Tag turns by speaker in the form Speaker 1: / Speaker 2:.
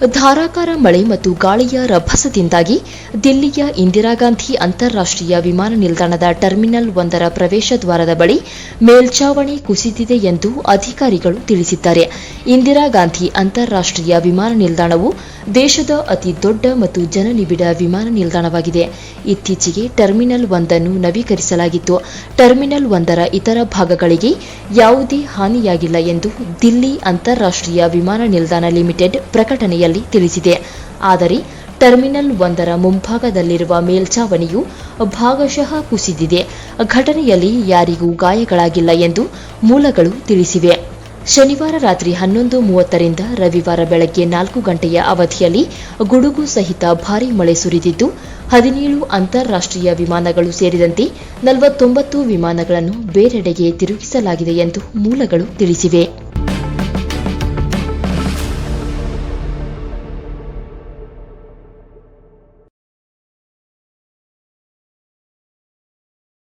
Speaker 1: ಧಾರಾಕಾರ ಮಳೆ ಮತ್ತು ಗಾಳಿಯ ರಭಸದಿಂದಾಗಿ ದಿಲ್ಲಿಯ ಇಂದಿರಾಗಾಂಧಿ ಅಂತಾರಾಷ್ಟ್ರೀಯ ವಿಮಾನ ನಿಲ್ದಾಣದ ಟರ್ಮಿನಲ್ ಒಂದರ ಪ್ರವೇಶ ದ್ವಾರದ ಬಳಿ ಮೇಲ್ಛಾವಣಿ ಕುಸಿದಿದೆ ಎಂದು ಅಧಿಕಾರಿಗಳು ತಿಳಿಸಿದ್ದಾರೆ. ಇಂದಿರಾಗಾಂಧಿ ಅಂತಾರಾಷ್ಟ್ರೀಯ ವಿಮಾನ ನಿಲ್ದಾಣವು ದೇಶದ ಅತಿ ದೊಡ್ಡ ಮತ್ತು ಜನನಿಬಿಡ ವಿಮಾನ ನಿಲ್ದಾಣವಾಗಿದೆ. ಇತ್ತೀಚೆಗೆ ಟರ್ಮಿನಲ್ ಒಂದನ್ನು ನವೀಕರಿಸಲಾಗಿತ್ತು. ಟರ್ಮಿನಲ್ ಒಂದರ ಇತರ ಭಾಗಗಳಿಗೆ ಯಾವುದೇ ಹಾನಿಯಾಗಿಲ್ಲ ಎಂದು ದಿಲ್ಲಿ ಅಂತಾರಾಷ್ಟ್ರೀಯ ವಿಮಾನ ನಿಲ್ದಾಣ ಲಿಮಿಟೆಡ್ ಪ್ರಕಟಣೆಯಲ್ಲಿ ತಿಳಿಸಿದೆ. ಆದರೆ, ಟರ್ಮಿನಲ್ ಒಂದರ ಮುಂಭಾಗದಲ್ಲಿರುವ ಮೇಲ್ಛಾವಣಿಯು ಭಾಗಶಃ ಕುಸಿದಿದೆ. ಘಟನೆಯಲ್ಲಿ ಯಾರಿಗೂ ಗಾಯಗಳಾಗಿಲ್ಲ ಎಂದು ಮೂಲಗಳು ತಿಳಿಸಿವೆ. ಶನಿವಾರ ರಾತ್ರಿ ಹನ್ನೊಂದು ಮೂವತ್ತರಿಂದ ರವಿವಾರ ಬೆಳಗ್ಗೆ ನಾಲ್ಕು ಗಂಟೆಯ ಅವಧಿಯಲ್ಲಿ ಗುಡುಗು ಸಹಿತ ಭಾರೀ ಮಳೆ ಸುರಿದಿದ್ದು, ಹದಿನೇಳು ಅಂತಾರಾಷ್ಟ್ರೀಯ ವಿಮಾನಗಳು ಸೇರಿದಂತೆ ನಲವತ್ತೊಂಬತ್ತು ವಿಮಾನಗಳನ್ನು ಬೇರೆಡೆಗೆ ತಿರುಗಿಸಲಾಗಿದೆ ಎಂದು ಮೂಲಗಳು ತಿಳಿಸಿವೆ.